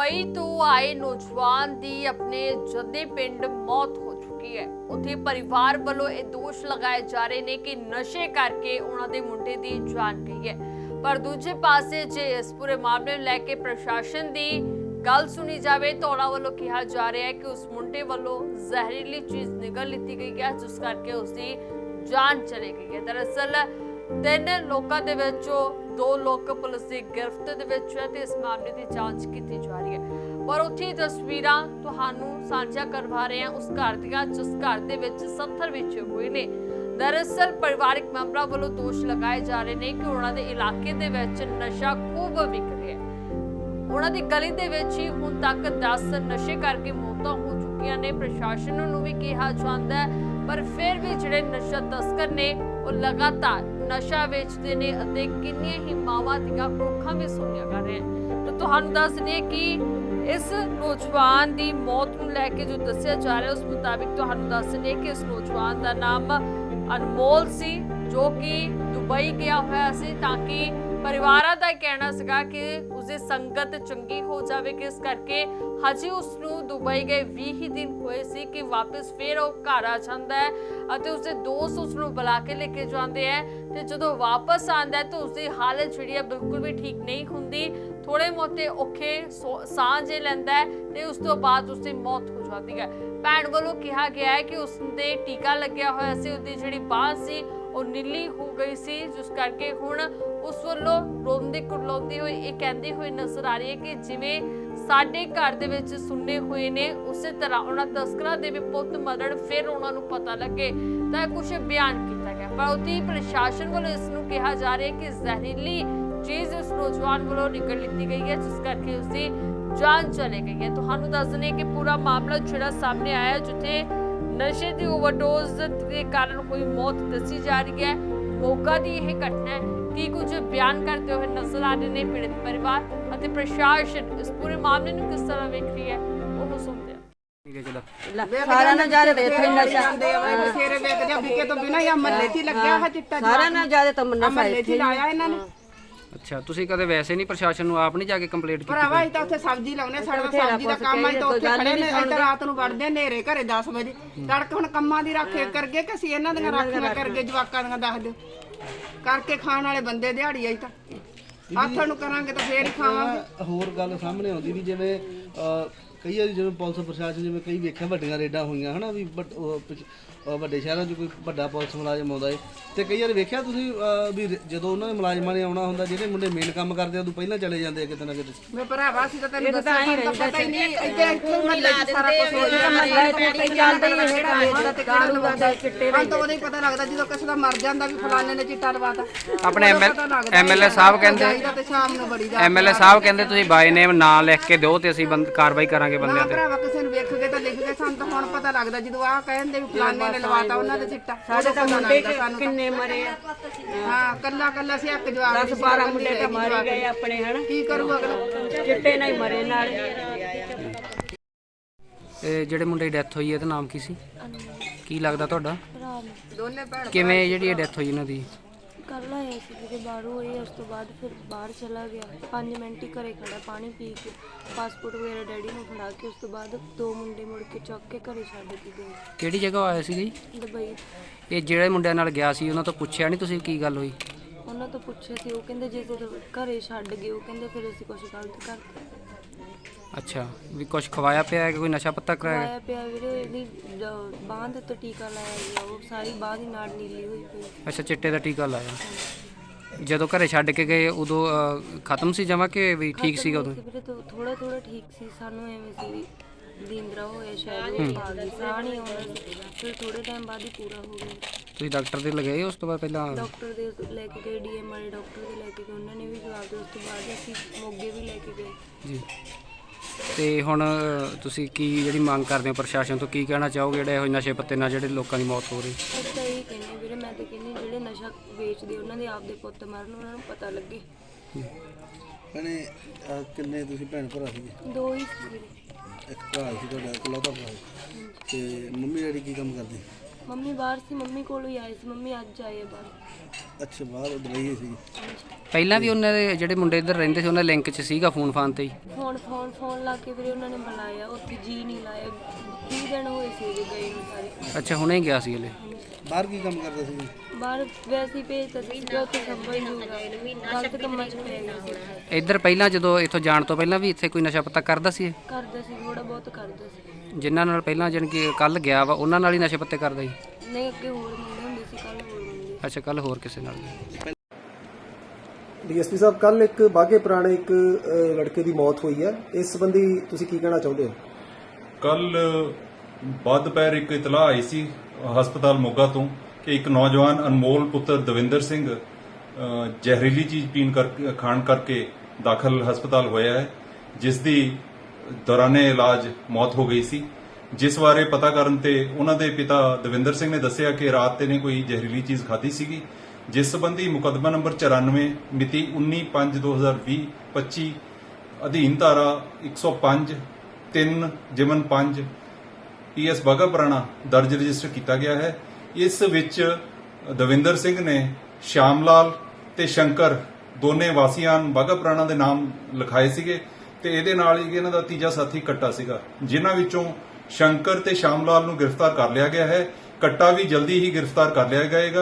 Dubai ਤੋਂ ਆਏ ਨੌਜਵਾਨ ਦੀ ਆਪਣੇ ਜੱਦੇ ਪਿੰਡ ਮੌਤ ਹੋ ਚੁੱਕੀ ਹੈ ਉੱਥੇ ਪਰਿਵਾਰ ਵੱਲੋਂ ਇਹ ਦੋਸ਼ ਲਗਾਏ ਜਾ ਰਹੇ ਨੇ ਕਿ ਨਸ਼ੇ ਕਰਕੇ ਉਹਨਾਂ ਦੇ ਮੁੰਡੇ ਦੀ ਜਾਨ ਗਈ ਹੈ ਪਰ ਦੂਜੇ ਪਾਸੇ ਜੇ ਇਸ ਪੂਰੇ ਮਾਮਲੇ ਨੂੰ ਲੈ ਕੇ ਪ੍ਰਸ਼ਾਸਨ ਦੀ ਗੱਲ ਸੁਣੀ ਜਾਵੇ ਤਾਂ ਉਹਨਾਂ ਵੱਲੋਂ ਕਿਹਾ ਜਾ ਰਿਹਾ ਹੈ ਕਿ ਉਸ ਮੁੰਡੇ ਵੱਲੋਂ ਜ਼ਹਿਰੀਲੀ ਚੀਜ਼ ਨਿਗਲ ਲਿੱਤੀ ਗਈ ਹੈ ਜਿਸ ਕਰਕੇ ਉਸ ਦੀ ਜਾਨ ਚਲੀ ਗਈ ਹੈ ਦਰਅਸਲ ਤਿੰਨ ਲੋਕਾਂ ਦੇ ਵਿੱਚੋਂ ਦੋ ਲੋਕ ਪੁਲਿਸ ਦੀ ਗ੍ਰਿਫਤ ਦੇ ਵਿੱਚ ਹੈ ਤੇ ਇਸ ਮਾਮਲੇ ਦੀ ਜਾਂਚ ਕੀਤੀ ਜਾ ਰਹੀ ਹੈ। ਪਰ ਉੱਥੇ ਤਸਵੀਰਾਂ ਤੁਹਾਨੂੰ ਸਾਂਝਾ ਕਰਵਾ ਰਹੇ ਹਾਂ। ਉਸ ਘਰ ਦੀਆਂ, ਜਿਸ ਘਰ ਦੇ ਵਿੱਚ 70 ਵਿੱਚ ਹੋਏ ਨੇ। ਦਰਅਸਲ ਪਰਿਵਾਰਕ ਮੈਂਬਰਾਂ ਵੱਲੋਂ ਦੋਸ਼ ਲਗਾਏ ਜਾ ਰਹੇ ਨੇ ਕਿ ਉਹਨਾਂ ਦੇ ਇਲਾਕੇ ਦੇ ਵਿੱਚ ਨਸ਼ਾ ਖੂਬ ਵਿਕ ਰਿਹਾ ਹੈ। ਉਹਨਾਂ ਦੀ ਗਲੀ ਦੇ ਵਿੱਚ ਹੀ ਹੁਣ ਤੱਕ 10 ਨਸ਼ੇ ਕਰਕੇ ਮੌਤਾਂ ਹੋ ਚੁੱਕੀਆਂ ਨੇ। ਪ੍ਰਸ਼ਾਸਨ ਨੂੰ ਵੀ ਕਿਹਾ ਜਾਂਦਾ ਹੈ, ਪਰ ਫਿਰ ਵੀ ਜਿਹੜੇ ਨਸ਼ਾ ਤਸਕਰ ਨੇ, ਉਹ ਲਗਾਤਾਰ ਨਸ਼ਾ ਵੇਚਦੇ ਨੇ ਅਤੇ ਕਿੰਨੀਆਂ ਹੀ ਮਾਵਾਂ ਦੀਆਂ ਕੋਖਾਂ ਵੀ ਸੁਣੀਆਂ ਕਰ ਰਹੇ ਹਨ ਤੁਹਾਨੂੰ ਦੱਸ ਦਈਏ ਕਿ ਇਸ ਨੌਜਵਾਨ ਦੀ ਮੌਤ ਨੂੰ ਲੈ ਕੇ ਜੋ ਦੱਸਿਆ ਜਾ ਰਿਹਾ, ਉਸ ਮੁਤਾਬਿਕ ਤੁਹਾਨੂੰ ਦੱਸ ਦਈਏ ਕਿ ਇਸ ਨੌਜਵਾਨ ਦਾ ਨਾਮ ਅਨਮੋਲ ਸੀ, ਜੋ ਕਿ ਦੁਬਈ ਗਿਆ ਹੋਇਆ ਸੀ ਤਾਂ ਕਿ ਪਰਿਵਾਰਾਂ ਦਾ ਕਹਿਣਾ ਸੀਗਾ ਕਿ ਉਸਦੀ ਸੰਗਤ ਚੰਗੀ ਹੋ ਜਾਵੇ, ਕਿ ਇਸ ਕਰਕੇ ਹਜੇ ਉਸ ਨੂੰ ਦੁਬਈ ਗਏ 20 ਹੀ ਦਿਨ ਹੋਏ ਸੀ ਕਿ ਵਾਪਸ ਫੇਰ ਉਹ ਘਰ ਆ ਜਾਂਦਾ ਹੈ ਅਤੇ ਉਸਦੇ ਦੋਸਤ ਉਸ ਨੂੰ ਬੁਲਾ ਕੇ ਲੈ ਕੇ ਜਾਂਦੇ ਹੈ ਤੇ ਜਦੋਂ ਵਾਪਸ ਆਉਂਦਾ ਹੈ ਤਾਂ ਉਸਦੀ ਹਾਲਤ ਜਿਹੜੀ ਹੈ ਬਿਲਕੁਲ ਵੀ ਠੀਕ ਨਹੀਂ ਹੁੰਦੀ। ਥੋੜੇ ਮੋਟੇ ਔਖੇ ਸੋ- ਸਾਹ ਜੇ ਲੈਂਦਾ ਹੈ ਤੇ ਉਸ ਤੋਂ ਬਾਅਦ ਉਸਦੀ ਮੌਤ ਹੋ ਜਾਂਦੀ ਹੈ ਭੈਣ ਵੱਲੋਂ ਕਿਹਾ ਗਿਆ ਹੈ ਕਿ ਉਸ ਦੇ ਟੀਕਾ ਲੱਗਿਆ ਹੋਇਆ ਸੀ, ਉਹਦੀ ਜਿਹੜੀ ਬਾਹ ਸੀ, ਉਹ ਨੀਲੀ ਹੋ ਗਈ ਸੀ, ਜਿਸ ਕਰਕੇ ਹੁਣ ਉਸ ਵੱਲੋਂ ਰੋਂਦੀ ਕੁਰਲਾਉਂਦੀ ਹੋਈ ਇਹ ਕਹਿੰਦੀ ਹੋਈ ਨਜ਼ਰ ਆ ਰਹੀ ਹੈ ਕਿ ਜਿਵੇਂ ਸਾਡੇ ਘਰ ਦੇ ਵਿੱਚ ਸੁਣਨੇ ਹੋਏ ਨੇ, ਉਸੇ ਤਰ੍ਹਾਂ ਉਹਨਾਂ ਤਸਕਰਾਂ ਦੇ ਵੀ ਪੁੱਤ ਮਰਨ, ਫਿਰ ਉਹਨਾਂ ਨੂੰ ਪਤਾ ਲੱਗੇ। ਤਾਂ ਕੁਝ ਬਿਆਨ ਕੀਤਾ ਗਿਆ। ਪਰ ਉਤੀ ਪ੍ਰਸ਼ਾਸਨ ਵੱਲੋਂ ਇਸ ਨੂੰ ਕਿਹਾ ਜਾ ਰਿਹਾ ਹੈ ਕਿ ਜ਼ਹਿਰੀਲੀ ਚੀਜ਼ ਉਸ ਨੌਜਵਾਨ ਵੱਲੋਂ ਨਿਕਲ ਲਿੱਤੀ ਗਈ ਹੈ, ਜਿਸ ਕਰਕੇ ਉਸ ਦੀ ਜਾਨ ਚਲੇ ਗਈ ਹੈ ਤੁਹਾਨੂੰ ਦੱਸ ਦਨੇ ਕਿ ਪੂਰਾ ਮਾਮਲਾ ਜਿਹੜਾ ਸਾਹਮਣੇ ਆਇਆ ਹੈ, ਜਿੱਥੇ ਨਸ਼ੇ ਦੀ ਓਵਰਡੋਜ਼ ਦੇ ਕਾਰਨ ਹੋਈ ਮੌਤ ਦੱਸੀ ਜਾ ਰਹੀ ਹੈ ਮੋਗਾ ਦੀ ਇਹ ਘਟਨਾ ਹੈ ਕੀ ਕੁਝ ਬਿਆਨ ਕਰਦੇ ਹੋਏ ਨਜ਼ਰ ਆ ਰਹੇ ਨੇ ਪੀੜਤ ਪਰਿਵਾਰ ਅਤੇ ਪ੍ਰਸ਼ਾਸਨ ਇਸ ਪੂਰੇ ਮਾਮਲੇ ਨੂੰ ਕਿਸ ਤਰ੍ਹਾਂ ਵੇਖ ਰਹੀ ਹੈ ਉਹ ਸੁਣਦੇ ਹਾਂ ਠੀਕ ਹੈ ਚਲੋ ਸਾਰਾ ਨਜ਼ਾਰੇ ਦੇ ਇੱਥੇ ਹੀ ਨਸ਼ਾ ਬਥੇਰੇ ਵੇਖਦੇ ਆ ਵਿਕੇ ਤੋਂ ਬਿਨਾ ਜਾਂ ਮਹੱਲੇ 'ਚ ਹੀ ਲੱਗਿਆ ਹੈ ਚਿੱਟਾ ਸਾਰਾ ਨਜ਼ਾਰੇ ਤਾਂ ਨਸ਼ਾ ਮਹੱਲੇ 'ਚ ਹੀ ਲਾਇਆ ਇਹਨਾਂ ਨੇ ਅੱਛਾ ਤੁਸੀਂ ਕਦੇ ਵੈਸੇ ਨਹੀਂ ਪ੍ਰਸ਼ਾਸਨ ਨੂੰ ਆਪ ਨਹੀਂ ਜਾ ਕੇ ਕੰਪਲੀਟ ਕੀਤੀ ਭਰਾਵਾ ਅਸੀਂ ਤਾਂ ਉੱਥੇ ਸਬਜ਼ੀ ਲਾਉਨੇ ਸਾਡਾ ਸਬਜ਼ੀ ਦਾ ਕੰਮ ਅਸੀਂ ਤਾਂ ਉੱਥੇ ਖੜੇ ਨੇ ਅਸੀਂ ਤਾਂ ਰਾਤ ਨੂੰ ਵੜਦੇ ਨੇਰੇ ਘਰੇ 10 ਵਜੇ। ਤੜਕ ਹੁਣ ਕੰਮਾਂ ਦੀ ਰਾਖੇ ਕਰਗੇ ਕਿ ਅਸੀਂ ਇਹਨਾਂ ਦੀਆਂ ਰਾਖੀਆਂ ਕਰਗੇ ਜਵਾਕਾਂ ਦੀਆਂ ਦੱਸ ਦਿਓ। ਕਰਕੇ ਖਾਣ ਵਾਲੇ ਬੰਦੇ ਦਿਹਾੜੀ ਆਈ ਤਾਂ। ਆਥਣ ਨੂੰ ਕਰਾਂਗੇ ਤਾਂ ਫੇਰ ਹੀ ਖਾਵਾਂਗੇ। ਹੋਰ ਗੱਲ ਸਾਹਮਣੇ ਆਉਂਦੀ ਵੀ ਜਿਵੇਂ ਕਈ ਵਾਰੀ ਜਿਵੇਂ ਪੁਲਿਸ ਪ੍ਰਸ਼ਾਸਨ ਜਿਵੇਂ ਕਈ ਵੇਖਿਆ ਵੱਡੀਆਂ ਰੇਡਾਂ ਹੋਈਆਂ ਹਨਾ ਵੀ ਵੱਡ- ਉਹ ਪਿਛ- ਅਹ, ਵੱਡੇ ਸ਼ਹਿਰਾਂ 'ਚ ਕੋਈ ਵੱਡਾ ਪੁਲਿਸ ਮੁਲਾਜ਼ਮ ਆਉਂਦਾ ਏ। ਤੇ ਕਈ ਵਾਰ ਵੇਖਿਆ ਤੁਸੀਂ ਅਹ, ਵੀ ਰ- ਜਦੋਂ ਉਹਨਾਂ ਦੇ ਮੁਲਾਜ਼ਮਾਂ ਨੇ ਆਉਣਾ ਹੁੰਦਾ ਜਿਹੜੇ ਮੁੰਡੇ ਮੇਨ ਕੰਮ ਕਰਦੇ ਆ ਉਦੋਂ ਪਹਿਲਾਂ ਚਲੇ ਜਾਂਦੇ ਆ ਕਿਤੇ ਨਾ ਕਿਤੇ। ਮੈਂ ਭਰਾਵਾ ਸੀ ਤਾਂ ਤੈਨੂੰ ਦੱਸਾਂ ਤਾਂ ਪਤਾ ਹੀ ਨਹੀਂ ਇੱਥੇ 'ਚ ਸਾਰਾ ਕੁਝ ਹੋ ਜਾਂਦਾ ਇੱਥੇ ਤੇ ਚੱਲਦਾ ਹੀ ਇਹ ਕੰਮ ਤੇ ਕਿਹੜਾ ਲਵਾਉਂਦਾ ਚਿੱਟੇ ਹਾਂ ਤਾਂ ਉਹਦਾ ਹੀ ਪਤਾ ਲੱਗਦਾ ਜਦੋਂ ਕਿਸੇ ਦਾ ਮਰ ਜਾਂਦਾ ਵੀ ਫਲਾਣੇ ਨੇ ਚਿੱਟਾ ਲਵਾਤਾ। ਆਪਣੇ ਐਮਐਲਏ ਸਾਹਿਬ ਕਹਿੰਦੇ ਜਾਈਦਾ ਤੇ ਸ਼ਾਮ ਨੂੰ ਬੜੀ ਜਾ ਐਮਐਲਏ ਸਾਹਿਬ ਕਹਿੰਦੇ ਤੁਸੀਂ ਬਾਈ ਨੇਮ ਨਾਂ ਲਿਖ ਕੇ ਦਿਓ ਤੇ ਅਸੀਂ ਬੰਦ ਕਾਰਵਾਈ ਕਰਾਂਗੇ। ਨਾ ਬੰਦਿਆਂ ਤੇ। ਭਰਾਵਾ ਕਿਸੇ ਨੂੰ ਵੇਖ ਕੇ ਤਾਂ ਲਿਖ ਕੇ ਸਾਨੂੰ ਤਾਂ ਹੁਣ ਪਤਾ ਲੱਗਦਾ ਜਦੋਂ ਆਹ ਕਹਿੰਦੇ ਵੀ ਫਲਾਣੇ ਨੇ ਲਵਾਤਾ ਉਹਨਾਂ ਦੇ ਚਿੱਟਾ ਸਾਡੇ ਤਾਂ ਮੁੰਡੇ ਕਿੰਨੇ ਮਰੇ ਆ। ਹਾਂ ਕੱਲਾ ਕੱਲਾ ਸੀ ਇੱਕ ਜਵਾਬ 10 12 ਮੁੰਡੇ ਤਾਂ ਮਾਰੇ ਗਏ ਆਪਣੇ ਹਨਾ? ਕੀ ਕਰੂ ਅਗਲਾ? ਚਿੱਟੇ ਨਾਲ ਹੀ ਮਰੇ ਨਾਲ ਇਹ ਜਿਹੜੇ ਮੁੰਡੇ ਦੀ ਡੈਥ ਹੋਈ ਹੈ ਇਹਦਾ ਨਾਮ ਕੀ ਸੀ? ਕੀ ਲੱਗਦਾ ਤੁਹਾਡਾ? ਦੋਨੇ ਭੈਣ ਕਿਵੇਂ ਜਿਹੜੀ ਇਹ ਡੈਥ ਹੋਈ ਇਹਨਾਂ ਦੀ? ਕੱਲ ਆਇਆ ਸੀ ਕਿ ਬਾਹਰੋਂ ਹੋਈ ਉਸ ਤੋਂ ਬਾਅਦ ਫਿਰ ਬਾਹਰ ਚਲਾ ਗਿਆ। 5 ਮਿੰਟ ਹੀ ਘਰੇ ਖੜਾ ਪਾਣੀ ਪੀ ਕੇ ਪਾਸਪੋਰਟ ਵਗੈਰਾ ਡੈਡੀ ਨੂੰ ਫੜਾ ਕੇ ਉਸ ਤੋਂ ਬਾਅਦ ਦੋ ਮੁੰਡੇ ਮੁੜ ਕੇ ਚੁੱਕ ਕੇ ਘਰੇ ਛੱਡ ਕੇ ਗਏ। ਕਿਹੜੀ ਜਗ੍ਹਾ ਆਇਆ ਸੀ ਜੀ? ਦੁਬਈ। ਇਹ ਜਿਹੜੇ ਮੁੰਡਿਆਂ ਨਾਲ ਗਿਆ ਸੀ ਉਹਨਾਂ ਤੋਂ ਪੁੱਛਿਆ ਨਹੀਂ ਤੁਸੀਂ ਕੀ ਗੱਲ ਹੋਈ? ਉਹਨਾਂ ਤੋਂ ਪੁੱਛਿਆ ਸੀ ਉਹ ਕਹਿੰਦੇ ਜੇ ਜਦੋਂ ਘਰੇ ਛੱਡ ਗਏ ਉਹ ਕਹਿੰਦੇ ਫਿਰ ਅਸੀਂ ਕੁਝ ਗਲਤ ਕਰਤਾ। ਅੱਛਾ ਵੀ ਕੁਝ ਖਵਾਇਆ ਪਿਆ ਹੈ ਕਿ ਕੋਈ ਨਸ਼ਾ ਪੱਤਾ ਕਰਾਇਆ ਆਇਆ ਪਿਆ ਵੀਰੇ ਇਹਦੀ ਬਾਂਹ ਦੇ ਉੱਤੇ ਟੀਕਾ ਲਾਇਆ ਗਿਆ ਉਹ ਸਾਰੀ ਬਾਂਹ ਦੀ ਨਾੜ ਨੀਲੀ ਹੋਈ ਪਈ ਅੱਛਾ ਚਿੱਟੇ ਦਾ ਟੀਕਾ ਲਾਇਆ। ਜਦੋਂ ਘਰੇ ਛੱਡ ਕੇ ਗਏ ਉਦੋਂ ਅਹ, ਖਤਮ ਸੀ ਜਮਾ ਕਿ ਵੀ ਠੀਕ ਸੀਗਾ ਉਦੋਂ? ਵੀਰੇ ਥੋੜਾ ਥੋੜਾ ਠੀਕ ਸੀ ਸਾਨੂੰ ਐਵੇਂ ਸੀ ਵੀ ਲੀਂਦਰਾ ਹੋਇਆ ਸ਼ਾਇਦ ਉਹ ਪਾ ਗਈ ਸਾਹ ਨਹੀਂ ਆਉਂਦਾ ਸੀ। ਫਿਰ ਥੋੜੇ ਟਾਈਮ ਬਾਅਦ ਹੀ ਪੂਰਾ ਹੋ ਗਿਆ। ਤੁਸੀਂ ਡਾਕਟਰ ਦੇ ਲਗਾਏ ਉਸ ਤੋਂ ਬਾਅਦ ਪਹਿਲਾਂ? ਡਾਕਟਰ ਦੇ ਲੈ ਕੇ ਗਏ ਡੀਐਮ ਵਾਲੇ ਡਾਕਟਰ ਦੇ ਲੈ ਕੇ ਗਏ ਉਹਨਾਂ ਨੇ ਵੀ ਜਵਾਬ ਦਿੱਤਾ ਉਸ ਤੋਂ ਬਾਅਦ ਅਸੀਂ ਮੋਗੇ ਵੀ ਲੈ ਕੇ ਗਏ। ਜੀ। ਤੇ ਹੁਣ ਤੁਸੀਂ ਕੀ ਜਿਹੜੀ ਮੰਗ ਕਰਦੇ ਹੋ ਪ੍ਰਸ਼ਾਸਨ ਤੋਂ ਕੀ ਕਹਿਣਾ ਚਾਹੋਗੇ ਜਿਹੜੇ ਇਹੋ ਜਿਹੇ ਨਸ਼ੇ ਪੱਤੇ ਨਾਲ ਜਿਹੜੇ ਲੋਕਾਂ ਦੀ ਮੌਤ ਹੋ ਰਹੀ? ਅਸੀਂ ਤਾਂ ਇਹ ਕਹਿੰਦੇ ਵੀਰੇ ਮੈਂ ਤਾਂ ਕਹਿੰਦੀ ਜਿਹੜੇ ਨਸ਼ਾ ਵੇਚਦੇ ਉਹਨਾਂ ਦੇ ਆਪਦੇ ਪੁੱਤ ਮਰਨ ਉਹਨਾਂ ਨੂੰ ਪਤਾ ਲੱਗੇ। ਭੈਣੇ ਅਹ, ਕਿੰਨੇ ਤੁਸੀਂ ਭੈਣ ਭਰਾ ਸੀਗੇ? ਦੋ ਹੀ ਸੀ ਵੀਰੇ। ਇੱਕ ਭਰਾ ਸੀ ਤੁਹਾਡਾ ਇਕਲੌਤਾ ਭਰਾ ਸੀ। ਤੇ ਮੰਮੀ ਡੈਡੀ ਕੀ ਕੰਮ ਕਰਦੇ? ਮੰਮੀ ਬਾਹਰ ਸੀ ਮੰਮੀ ਕੋਲ ਹੀ ਆਏ ਸੀ ਮੰਮੀ ਅੱਜ ਆਏ ਆ ਬਾਹਰ। ਅੱਛਾ ਬਾਹਰ ਦਵਾਈ ਸੀ। ਪਹਿਲਾਂ ਵੀ ਉਹਨਾਂ ਦੇ ਜਿਹੜੇ ਮੁੰਡੇ ਇੱਧਰ ਰਹਿੰਦੇ ਸੀ ਉਹਨਾਂ ਲਿੰਕ 'ਚ ਸੀਗਾ ਫੋਨ ਫਾਨ ਤੇ ਹੀ? ਫੋਨ ਫੋਨ ਫੋਨ ਲਾ ਕੇ ਵੀਰੇ ਉਹਨਾਂ ਨੇ ਬੁਲਾਇਆ ਉੱਥੇ ਜੀ ਨਹੀਂ ਲਾਇਆ। 20 ਦਿਨ ਹੋਏ ਸੀ ਉਹਦੇ ਗਏ ਨੂੰ ਸਾਰੇ। ਅੱਛਾ ਹੁਣੇ ਹੀ ਗਿਆ ਸੀ ਹਲੇ? ਬਾਹਰ ਕੀ ਕੰਮ ਕਰਦਾ ਸੀ? ਬਾਹਰ ਵੈਸੇ ਹੀ ਭੇਜਤਾ ਸੀ ਜੋ ਉੱਥੇ ਸੰਭਲ ਜੂਗਾ ਗਲਤ ਕੰਮਾਂ 'ਚ ਪੈ ਗਿਆ ਸੀ ਇੱਧਰ ਪਹਿਲਾਂ ਜਦੋਂ ਇੱਥੋਂ ਜਾਣ ਤੋਂ ਪਹਿਲਾਂ ਵੀ ਇੱਥੇ ਕੋਈ ਨਸ਼ਾ ਪੱਤਾ ਕਰਦਾ ਸੀ ਇਹ? ਕਰਦਾ ਸੀ ਥੋੜਾ ਬਹੁਤ ਕਰਦਾ ਸੀ। ਜਿਨ੍ਹਾਂ ਨਾਲ ਪਹਿਲਾਂ ਜਾਣੀ ਕਿ ਕੱਲ ਗਿਆ ਵਾ ਉਹਨਾਂ ਨਾਲ ਹੀ ਨਸ਼ੇ ਪੱਤੇ ਕਰਦਾ ਸੀ? ਨਹੀਂ ਅੱਗੇ ਹੋਰ ਮੁੰਡੇ ਹੁੰਦੇ ਸੀ ਕੱਲ ਹੋਰ ਮੁੰਡੇ। ਅੱਛਾ ਕੱਲ ਹੋਰ ਕਿਸੇ ਨਾਲ। ਡੀਐਸਪੀ ਸਾਹਿਬ ਕੱਲ ਇੱਕ ਬਾਗੇ ਪੁਰਾਣੇ ਇੱਕ ਲੜਕੇ ਦੀ ਮੌਤ ਹੋਈ ਹੈ। ਇਸ ਸੰਬੰਧੀ ਤੁਸੀਂ ਕੀ ਕਹਿਣਾ ਚਾਹੁੰਦੇ ਹੋ? ਕੱਲ ਬਾਅਦ ਦੁਪਹਿਰ ਇੱਕ ਇਤਲਾਹ ਆਈ ਸੀ ਹਸਪਤਾਲ ਮੋਗਾ ਤੋਂ ਕਿ ਇੱਕ ਨੌਜਵਾਨ ਅਨਮੋਲ ਪੁੱਤਰ ਦਵਿੰਦਰ ਸਿੰਘ ਜ਼ਹਿਰੀਲੀ ਚੀਜ਼ ਪੀਣ ਕਰਕੇ, ਖਾਣ ਕਰਕੇ ਦਾਖਲ ਹਸਪਤਾਲ ਹੋਇਆ ਹੈ, ਜਿਸ ਦੀ ਦੌਰਾਨੇ ਇਲਾਜ ਮੌਤ ਹੋ ਗਈ ਸੀ। ਜਿਸ ਬਾਰੇ ਪਤਾ ਕਰਨ ਤੇ ਉਹਨਾਂ ਦੇ ਪਿਤਾ ਦਵਿੰਦਰ ਸਿੰਘ ਨੇ ਦੱਸਿਆ ਕਿ ਰਾਤ ਤੇ ਨੇ ਕੋਈ ਜ਼ਹਿਰੀਲੀ ਚੀਜ਼ ਖਾਧੀ ਸੀਗੀ। ਜਿਸ ਸਬੰਧੀ ਮੁਕੱਦਮਾ ਨੰਬਰ 94 ਮਿਤੀ 19/5/2020 25 ਅਧੀਨ ਧਾਰਾ 105 3 ਜਿਮਨ 5 ਪੀਐਸ ਬਾਗਾ ਪੁਰਾਣਾ ਦਰਜ ਰਜਿਸਟਰ ਕੀਤਾ ਗਿਆ ਹੈ। ਇਸ ਵਿੱਚ ਦਵਿੰਦਰ ਸਿੰਘ ਨੇ ਸ਼ਾਮ ਲਾਲ ਤੇ ਸ਼ੰਕਰ ਦੋਨੇ ਵਾਸੀਆਂ ਬਾਗਾ ਪੁਰਾਣਾ ਦੇ ਨਾਮ ਲਿਖਾਏ ਸੀਗੇ ਤੇ ਇਹਦੇ ਨਾਲ ਹੀ ਇਹਨਾਂ ਦਾ ਤੀਜਾ ਸਾਥੀ ਕੱਟਾ ਸੀਗਾ, ਜਿਨ੍ਹਾਂ ਵਿੱਚੋਂ ਸ਼ੰਕਰ ਤੇ ਸ਼ਾਮ ਲਾਲ ਨੂੰ ਗ੍ਰਿਫਤਾਰ ਕਰ ਲਿਆ ਗਿਆ ਹੈ। ਕੱਟਾ ਵੀ ਜਲਦੀ ਹੀ ਗ੍ਰਿਫਤਾਰ ਕਰ ਲਿਆ ਜਾਏਗਾ।